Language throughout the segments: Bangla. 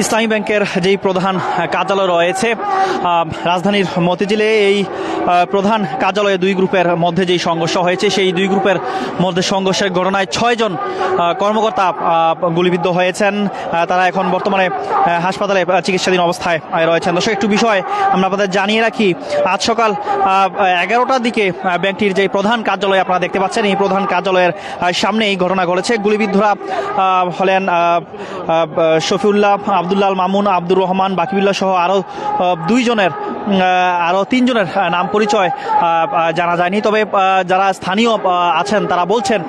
ইসলামী ব্যাংকের যেই প্রধান কার্যালয় রয়েছে রাজধানীর মতিঝিলে এই প্রধান কার্যালয়ে দুই গ্রুপের মধ্যে যেই সংঘর্ষ হয়েছে, সেই দুই গ্রুপের মধ্যে সংঘর্ষের ঘটনায় ছয়জন কর্মকর্তা গুলিবিদ্ধ হয়েছেন। তারা এখন বর্তমানে হাসপাতালে চিকিৎসাধীন অবস্থায় রয়েছেন। দর্শক, একটু বিষয় আমরা আপনাদের জানিয়ে রাখি, আজ সকাল এগারোটার দিকে ব্যাংকটির যে প্রধান কার্যালয় আপনারা দেখতে পাচ্ছেন, এই প্রধান কার্যালয়ের সামনে এই ঘটনা ঘটেছে। গুলিবিদ্ধরা হলেন শফিউল্লাহ আবদুল্লাহ মামুন, আব্দুর রহমান, বাকিবুল্লাহ সহ আরও দুইজনের আরও তিনজনের নাম পরিচয় জানা যায়নি। তবে যারা স্থানীয় আছেন, তারা বলছেন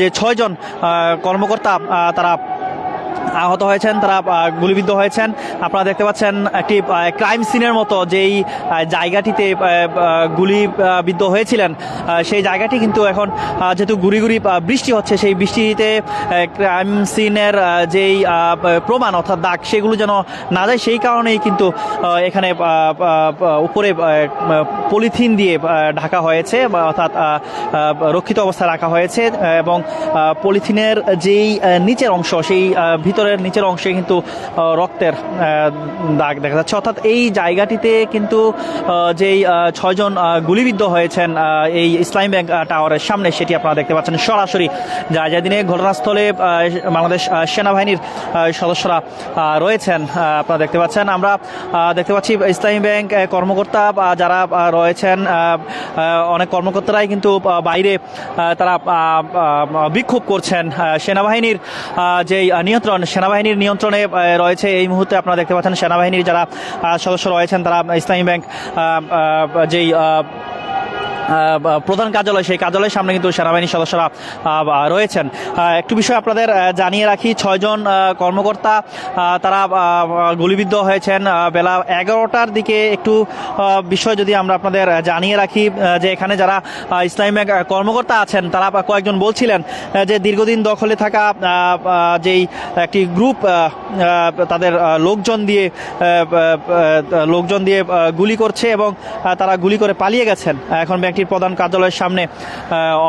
যে ছয়জন কর্মকর্তা তারা আহত হয়েছেন, তারা গুলিবিদ্ধ হয়েছেন। আপনারা দেখতে পাচ্ছেন একটি ক্রাইম সিনের মতো যেই জায়গাটিতে গুলিবিদ্ধ হয়েছিলেন। সেই জায়গাটি কিন্তু এখন যেহেতু গুড়ি গুড়ি বৃষ্টি হচ্ছে, সেই বৃষ্টিতে ক্রাইম সিনের যেই প্রমাণ অর্থাৎ দাগ, সেগুলো যেন না যায়, সেই কারণেই কিন্তু এখানে উপরে পলিথিন দিয়ে ঢাকা হয়েছে অর্থাৎ রক্ষিত অবস্থায় রাখা হয়েছে, এবং পলিথিনের যেই নিচের অংশ, সেই ভিতরের নিচের অংশে কিন্তু রক্তের দাগ দেখা যাচ্ছে। অর্থাৎ এই জায়গাটিতে কিন্তু যেই ছয়জন গুলিবিদ্ধ হয়েছেন এই ইসলামী ব্যাংক টাওয়ারের সামনে সেটি আপনারা দেখতে পাচ্ছেন। সরাসরি যা যা দিনে ঘটনাস্থলে বাংলাদেশ সেনাবাহিনীর সদস্যরা রয়েছেন আপনারা দেখতে পাচ্ছেন। আমরা দেখতে পাচ্ছি ইসলামী ব্যাংক কর্মকর্তা যারা রয়েছেন অনেক কর্মকর্তারাই কিন্তু বাইরে তারা বিক্ষোভ করছেন সেনাবাহিনীর যেই আহ, নিয়ন্ত্রণ, সেনাবাহিনীর নিয়ন্ত্রণে রয়েছে এই মুহূর্তে আপনারা দেখতে পাচ্ছেন সেনাবাহিনীর যারা সদস্য রয়েছেন, তারা ইসলামী ব্যাংক যেই প্রধান কার্যালয় সেই কার্যালয়ের সামনে কিন্তু সেনাবাহিনীর সদস্যরা রয়েছেন। একটু বিষয় আপনাদের জানিয়ে রাখি ছয়জন কর্মকর্তা তারা গুলিবিদ্ধ হয়েছেন বেলা এগারোটার দিকে। একটু বিষয় যদি আমরা আপনাদের জানিয়ে রাখি যে এখানে যারা আহ, ইসলামী কর্মকর্তা আছেন তারা কয়েকজন বলছিলেন যে দীর্ঘদিন দখলে থাকা যেই একটি গ্রুপ তাদের লোকজন দিয়ে লোকজন দিয়ে গুলি করছে এবং তারা গুলি করে পালিয়ে গেছেন। এখন ব্যাংকটির প্রধান কার্যালয়ের সামনে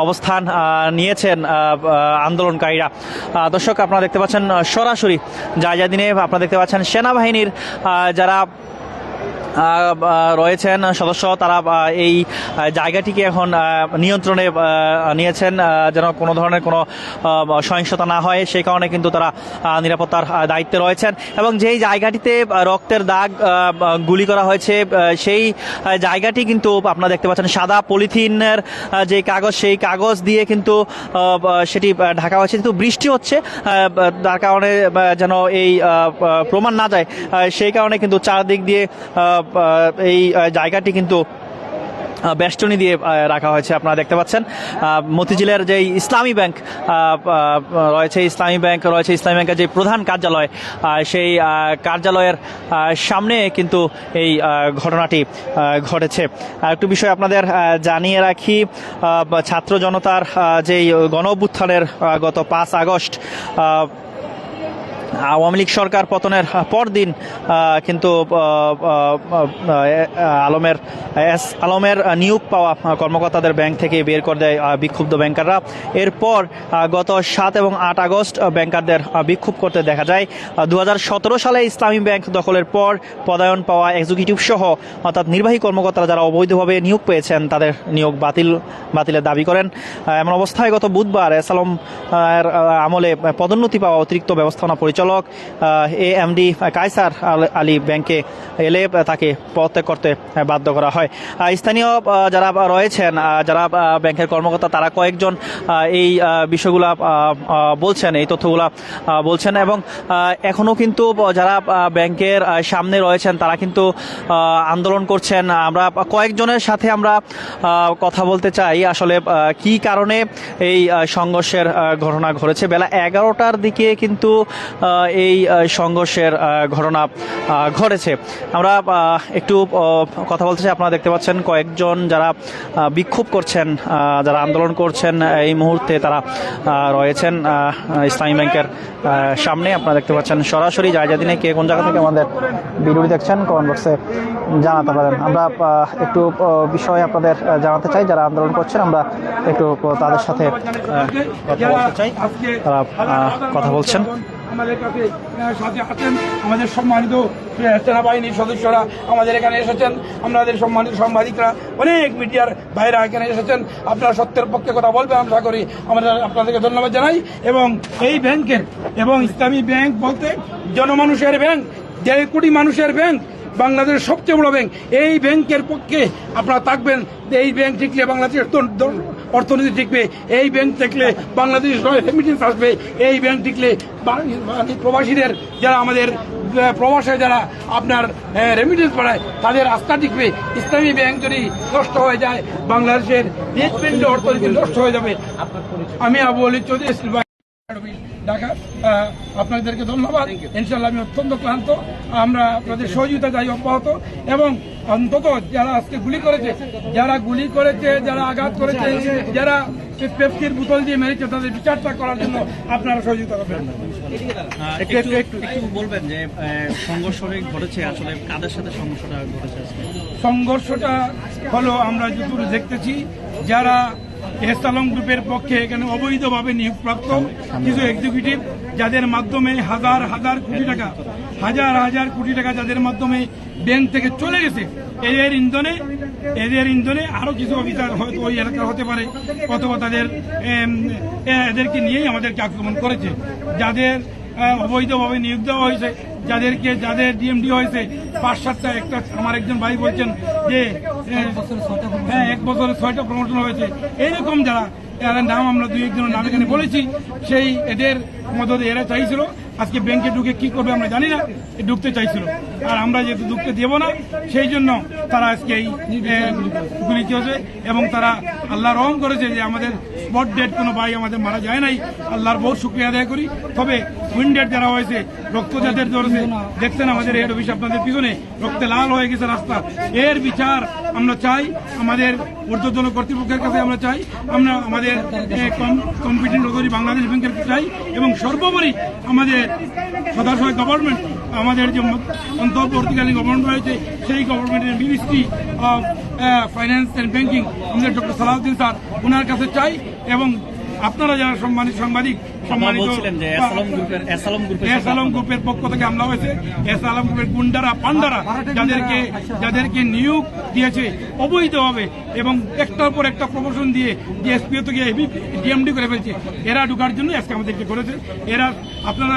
অবস্থান নিয়েছেন আন্দোলনকারীরা। দর্শক, আপনারা দেখতে পাচ্ছেন সরাসরি যা যা দিনে আপনারা দেখতে পাচ্ছেন সেনাবাহিনীর যারা রয়েছেন সদস্য, তারা এই জায়গাটিকে এখন নিয়ন্ত্রণে নিয়েছেন যেন কোনো ধরনের কোনো সহিংসতা না হয়। সেই কারণে কিন্তু তারা নিরাপত্তার দায়িত্বে রয়েছেন এবং যেই জায়গাটিতে রক্তের দাগ গুলি করা হয়েছে সেই জায়গাটি কিন্তু আপনারা দেখতে পাচ্ছেন সাদা পলিথিনের যে কাগজ, সেই কাগজ দিয়ে কিন্তু সেটি ঢাকা হয়েছে। কিন্তু বৃষ্টি হচ্ছে তার কারণে যেন এই প্রমাণ না যায় সেই কারণে কিন্তু চারদিক দিয়ে এই জায়গাটি কিন্তু বেষ্টনী দিয়ে রাখা হয়েছে। আপনারা দেখতে পাচ্ছেন মতিঝিলের যে ইসলামী ব্যাংক রয়েছে ইসলামী ব্যাংক, রয়েছে ইসলামী ব্যাংকের যে প্রধান কার্যালয় সেই কার্যালয়ের সামনে কিন্তু এই ঘটনাটি ঘটেছে। একটু বিষয় আপনাদের জানিয়ে রাখি ছাত্র জনতার যেই গণ অভ্যুত্থানের গত পাঁচ আগস্ট আওয়ামী লীগ সরকার পতনের পরদিন কিন্তু আলমের, এস আলমের নিয়োগ পাওয়া কর্মকর্তাদের ব্যাংক থেকে বের করে দেয় বিক্ষুব্ধ ব্যাংকাররা। এরপর গত সাত এবং আট আগস্ট ব্যাংকারদের বিক্ষোভ করতে দেখা যায়। দু হাজার সতেরো সালে ইসলামী ব্যাংক দখলের পর পদায়ন পাওয়া এক্সিকিউটিভ সহ, অর্থাৎ নির্বাহী কর্মকর্তারা যারা অবৈধভাবে নিয়োগ পেয়েছেন, তাদের নিয়োগ বাতিল বাতিলের দাবি করেন। এমন অবস্থায় গত বুধবার এস আলম আমলে পদোন্নতি পাওয়া অতিরিক্ত ব্যবস্থাপনা পরিচালক এ এম ডি কায়সার আল- ব্যাংকে এলে তাকে পদত্যাগ করতে বাধ্য করা হয়। স্থানীয় যারা রয়েছেন যারা ব্যাংকের কর্মকর্তা তারা কয়েকজন এই বিষয়গুলা বলছেন এই তথ্যগুলা বলছেন এবং আহ, এখনও কিন্তু যারা ব্যাংকের সামনে রয়েছেন তারা কিন্তু আন্দোলন করছেন। আমরা কয়েকজনের সাথে আমরা কথা বলতে চাই। আসলে কি কারণে এই সংঘর্ষের ঘটনা ঘটেছে? বেলা এগারোটার দিকে কিন্তু এই সংঘর্ষের ঘটনা ঘটেছে। আমরা একটু কথা বলতে চাই। আপনারা দেখতে পাচ্ছেন কয়েকজন যারা বিক্ষোভ করছেন যারা আন্দোলন করছেন এই মুহূর্তে তারা রয়েছেন ইসলামী ব্যাংকের সামনে। আপনারা দেখতে পাচ্ছেন সরাসরি জায়গা দিনে কে কোন জায়গা থেকে আমাদের বিরোধী দেখছেন? কমেন্ট বক্সে জানাতে পারেন। আমরা একটু বিষয় আপনাদের জানাতে চাই, যারা আন্দোলন করছেন, আমরা একটু তাদের সাথে চাই। তারা কথা বলছেন। আমাদের কাছে সাথে আছেন আমাদের সম্মানিত সেনাবাহিনীর সদস্যরা আমাদের এখানে এসেছেন। আমাদের সম্মানিত সাংবাদিকরা, অনেক মিডিয়ার ভাইরা এখানে এসেছেন। আপনারা সত্যের পক্ষে কথা বলবেন, আশা করি আমরা আপনাদেরকে ধন্যবাদ জানাই। এবং এই ব্যাংকের, এবং ইসলামী ব্যাংক বলতে জনমানুষের ব্যাংক, দেড় কোটি মানুষের ব্যাংক বাংলাদেশের সবচেয়ে বড় ব্যাংক এই ব্যাংকের পক্ষে আপনারা থাকবেন, এই ব্যাংক টিকলে বাংলাদেশের অর্থনীতি টিকবে এই ব্যাংক থাকলে বাংলাদেশ রেমিটেন্স আসবে, এই ব্যাংক টিকলে প্রবাসীদের যারা আমাদের প্রবাসে যারা আপনার রেমিটেন্স বাড়ায় তাদের আস্থা টিকবে ইসলামী ব্যাংক যদি নষ্ট হয়ে যায়, বাংলাদেশের হৃদপিণ্ড অর্থনীতি নষ্ট হয়ে যাবে। আমি আবু আলী চৌধুরী ঢাকা। আপনাদেরকে ধন্যবাদ। ইনশাল্লাহ আমি অত্যন্ত ক্লান্ত। আমরা আপনাদের সহযোগিতা যাই অব্যাহত এবং অন্তত যারা আজকে গুলি করেছে যারা গুলি করেছে যারা আঘাত করেছে যারা পেপসির বোতল দিয়ে মেরেছে তাদের বিচারটা করার জন্য আপনারা সহযোগিতা করবেন। আহ, একটু একটু। একটু বলবেন যে আহ, সংঘর্ষ ঘটেছে আসলে কাদের সাথে সংঘর্ষটা ঘটেছে সংঘর্ষটা হলো আমরা যতদূর দেখতেছি যারা এসালম গ্রুপের পক্ষে এখানে অবৈধভাবে নিয়োগপ্রাপ্ত কিছু এক্সিকিউটিভ যাদের মাধ্যমে হাজার হাজার কোটি টাকা, হাজার হাজার কোটি টাকা যাদের মাধ্যমে ব্যাংক থেকে চলে গেছে, এদের ইন্ধনে এদের ইন্ধনে আরও কিছু অফিসার হয়তো ওই এলাকা হতে পারে, অথবা তাদের এদেরকে নিয়েই আমাদেরকে আক্রমণ করেছে। যাদের অবৈধভাবে নিয়োগ দেওয়া হয়েছে। যাদেরকে, যাদের ডিএমডি হয়েছে, পাঁচ সাতটা, একটা আমার একজন ভাই বলছেন যে হ্যাঁ এক বছরে ছয়টা প্রমোশন হয়েছে। এইরকম যারা এরা নাম আমরা দুই একজনের নাম এখানে বলেছি, সেই এদের মদতে এরা চাইছিল। আজকে ব্যাংকে ঢুকে কি করবে আমরা জানি না ঢুকতে চাইছিল। আর আমরা যেহেতু ঢুকতে দেব না, সেই জন্য তারা আজকে এই গুলি চলছে এবং তারা আল্লাহ রহম করেছে যে আমাদের স্পট ডেট কোনো ভাই আমাদের মারা যায় নাই। আল্লাহর বহুত শুক্রিয়া আদায় করি। তবে উইন উইন্ডেড যারা হয়েছে, রক্ত ধরেছে, দেখছেন আমাদের হেড অফিস আপনাদের পিছনে, রক্তে লাল হয়ে গেছে রাস্তা। এর বিচার আমরা চাই, আমাদের ঊর্ধ্বতন কর্তৃপক্ষের কাছে আমরা চাই, আমরা আমাদের অথরিটি বাংলাদেশ ব্যাংকের চাই এবং সর্বোপরি আমাদের সদস্য গভর্নমেন্ট আমাদের যে অন্তর্বর্তীকালীন গভর্নমেন্ট রয়েছে, সেই গভর্নমেন্টের ministry of finance and banking আমাদের ডক্টর সালাউদ্দিন স্যার ওনার কাছে চাই এবং আপনারা যারা সম্মানিত সাংবাদিক সম্মানিত এসালম গ্রুপের পক্ষ থেকে হামলা হয়েছে। এস আলম গ্রুপের গুন্ডারা পান্ডারা যাদেরকে যাদেরকে নিয়োগ দিয়েছে অবৈধভাবে এবং একটার পর একটা প্রমোশন দিয়ে থেকে ডিএমডি করে ফেলছে। এরা ঢুকার জন্য আজকে আমাদেরকে করেছে। এরা আপনারা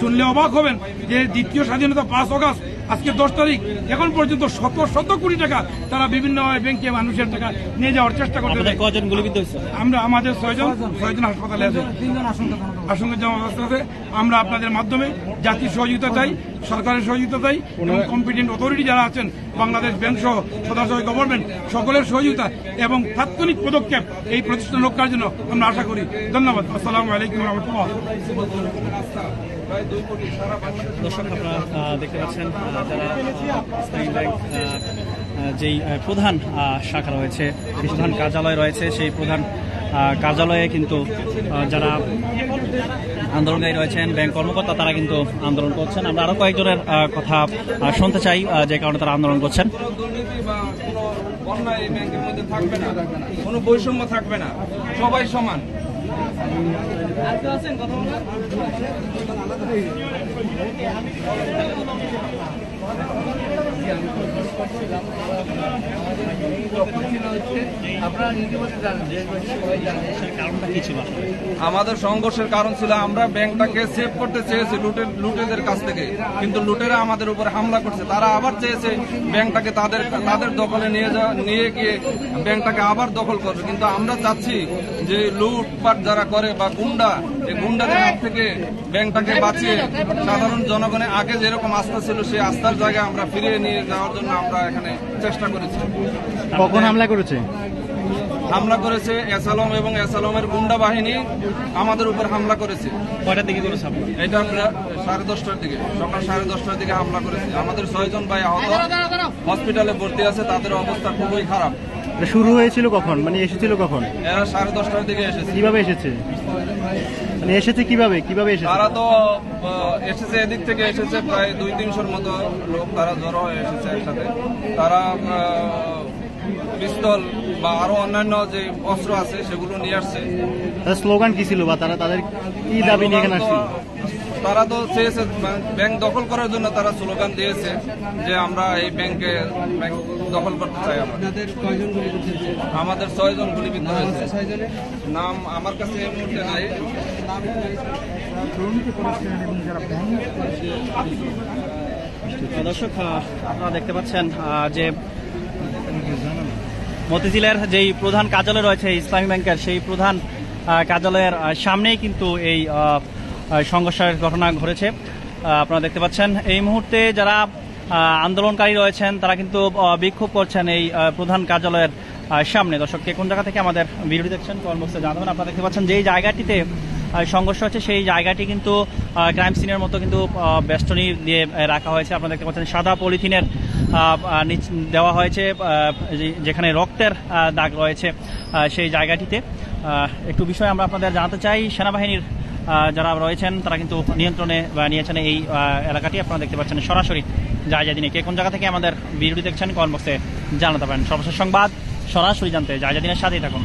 শুনলে অবাক হবেন যে দ্বিতীয় স্বাধীনতা পাঁচ অগাস্ট আজকে দশ তারিখ। এখন পর্যন্ত শত শত কোটি টাকা তারা বিভিন্ন ব্যাংকে মানুষের টাকা নিয়ে যাওয়ার চেষ্টা করতে কজন গুলিবিদ্ধ হয়েছে? আমরা আমাদের ছয়জন ছয়জন হাসপাতালে আছে। আশঙ্কা জমা অবস্থা। আছে। আমরা আপনাদের মাধ্যমে জাতির সহযোগিতা চাই সরকারের সহযোগিতা চাই এবং কম্পিটেন্ট অথরিটি যারা আছেন বাংলাদেশ ব্যাংক সহ সদস্য গভর্নমেন্ট সকলের সহযোগিতা এবং তাৎক্ষণিক পদক্ষেপ এই প্রতিষ্ঠান রক্ষার জন্য আমরা আশা করি। ধন্যবাদ। আসসালামু আলাইকুম রহমতুল্লাহ। দর্শক, আপনারা দেখতে পাচ্ছেন যারা ইসলামী ব্যাংক যেই প্রধান শাখা রয়েছে প্রধান কার্যালয় রয়েছে, সেই প্রধান কার্যালয়ে কিন্তু যারা আন্দোলনকারী রয়েছেন, ব্যাংক কর্মকর্তা, তারা কিন্তু আন্দোলন করছেন। আমরা আরও কয়েকজনের কথা শুনতে চাই যে কারণে তারা আন্দোলন করছেন। আচ্ছা, আছেন সবাই কারণটা কি ছিল আমাদের সংঘর্ষের কারণ ছিল আমরা ব্যাংকটাকে সেভ করতে চেয়েছি লুটের লুটেদের কাছ থেকে। কিন্তু লুটেরা আমাদের উপর হামলা করছে। তারা আবার চেয়েছে ব্যাংকটাকে তাদের তাদের দখলে নিয়ে যাওয়া নিয়ে গিয়ে ব্যাংকটাকে আবার দখল করবে। কিন্তু আমরা চাচ্ছি যে লুটপাট যারা করে বা গুন্ডা এই গুন্ডাদের হাত থেকে ব্যাংকটাকে বাঁচিয়ে সাধারণ জনগণের আগে যেরকম আস্থা ছিল সেই আস্থার জায়গায় আমরা ফিরিয়ে নিয়ে যাওয়ার জন্য আমরা এখানে চেষ্টা করেছি। কখন হামলা করেছে? হামলা করেছে এসালম এবং এসালমের গুন্ডা বাহিনী আমাদের উপর হামলা করেছে। কয়টার দিকে করেছে এটা সাড়ে দশটার দিকে সকাল সাড়ে দশটার দিকে হামলা করেছে। আমাদের ছয়জন ভাই আহত হসপিটালে ভর্তি আছে তাদের অবস্থা খুবই খারাপ। শুরু হয়েছিল কখন? মানে এসেছিল কখন? এরা সাড়ে দশটার দিকে এসেছে। কীভাবে এসেছে? এসেছে কীভাবে? কীভাবে এসেছে? তারা তো এসেছে এদিক থেকে এসেছে প্রায় দুই তিনশোর মতো লোক তারা জড়ো হয়ে এসেছে একসাথে। তারা পিস্তল বা আরও অন্যান্য যে অস্ত্র আছে সেগুলো নিয়ে আসছে। স্লোগান কি ছিল বা তারা তাদের কি দাবি নিয়ে এখানে আসছিল? তারা তো চেয়েছে ব্যাংক দখল করার জন্য তারা স্লোগান দিয়েছে যে আমরা এই ব্যাংকে ব্যাংক দখল করতে চাই আমরা। আমাদের ছয়জন গুলিবিদ্ধ হয়েছে। নাম আমার কাছে এই মুহূর্তে নাই। দর্শক আপনারা দেখতে পাচ্ছেন যে মতিঝিলের যেই প্রধান কার্যালয় রয়েছে ইসলামী ব্যাংকের সেই প্রধান কার্যালয়ের সামনেই কিন্তু এই সংঘর্ষের ঘটনা ঘটেছে। আপনারা দেখতে পাচ্ছেন এই মুহূর্তে যারা আন্দোলনকারী রয়েছেন, তারা কিন্তু বিক্ষোভ করছেন এই প্রধান কার্যালয়ের সামনে। দর্শক, কে কোন জায়গা থেকে আমাদের ভিডিও দেখছেন কর্মবক্সে জানাবেন আপনারা দেখতে পাচ্ছেন যেই জায়গাটিতে সংঘর্ষ হচ্ছে, সেই জায়গাটি কিন্তু ক্রাইম সিনের মতো কিন্তু বেষ্টনী দিয়ে রাখা হয়েছে। আপনারা দেখতে পাচ্ছেন সাদা পলিথিনের দেওয়া হয়েছে যেখানে রক্তের দাগ রয়েছে সেই জায়গাটিতে। একটু বিষয় আমরা আপনাদের জানাতে চাই, সেনাবাহিনীর যারা রয়েছেন, তারা কিন্তু নিয়ন্ত্রণে নিয়েছেন এই এলাকাটি। আপনারা দেখতে পাচ্ছেন সরাসরি জায়গা দিনে কে কোন জায়গা থেকে আমাদের ভিডিওটি দেখছেন কমেন্ট বক্সে জানাতে পারেন। সর্বশেষ সংবাদ সরাসরি জানতে জায়জাদিনের সাথেই থাকুন।